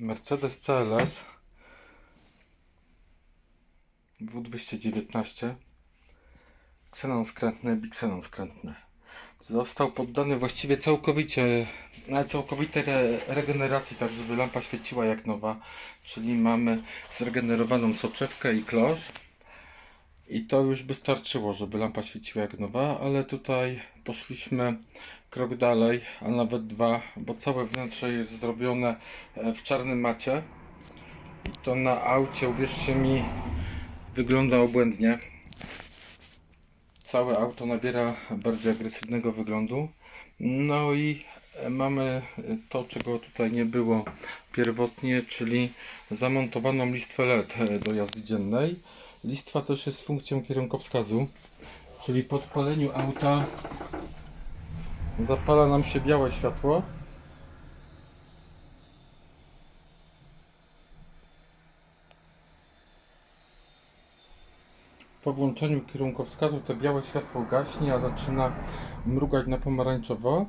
Mercedes CLS W219 Xenon skrętny, bixenon skrętny. Został poddany właściwie całkowicie, całkowitej re regeneracji, tak żeby lampa świeciła jak nowa. Czyli mamy zregenerowaną soczewkę i klosz. I to już by starczyło, żeby lampa świeciła jak nowa, ale tutaj poszliśmy krok dalej, a nawet dwa, bo całe wnętrze jest zrobione e, w czarnym macie. I to na aucie, uwierzcie mi, wygląda obłędnie. Całe auto nabiera bardziej agresywnego wyglądu. No i e, mamy e, to, czego tutaj nie było pierwotnie, czyli zamontowaną listwę LED do jazdy dziennej. Listwa też jest funkcją kierunkowskazu, czyli po odpaleniu auta zapala nam się białe światło. Po włączeniu kierunkowskazu to białe światło gaśnie, a zaczyna mrugać na pomarańczowo.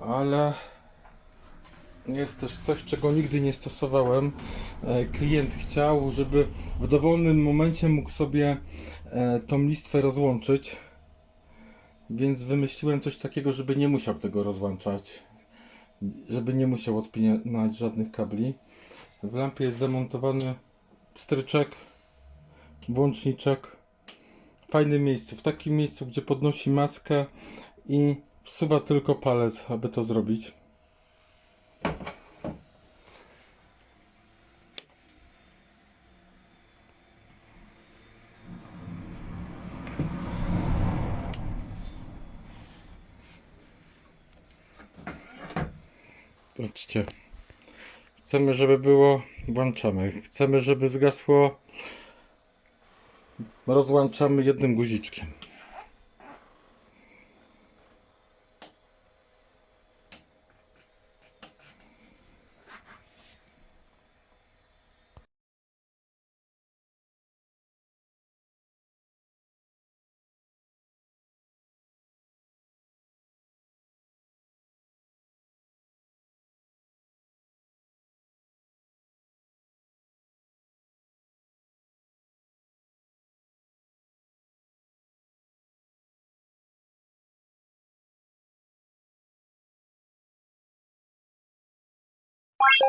Ale jest też coś, czego nigdy nie stosowałem. E, Klient chciał, żeby w dowolnym momencie mógł sobie e, tą listwę rozłączyć. Więc wymyśliłem coś takiego, żeby nie musiał tego rozłączać. Żeby nie musiał odpinać żadnych kabli. W lampie jest zamontowany stryczek, włączniczek. W fajnym miejscu, w takim miejscu, gdzie podnosi maskę i wsuwa tylko palec, aby to zrobić. Patrzcie. Chcemy, żeby było, włączamy. Chcemy, żeby zgasło, rozłączamy jednym guziczkiem. ピッ!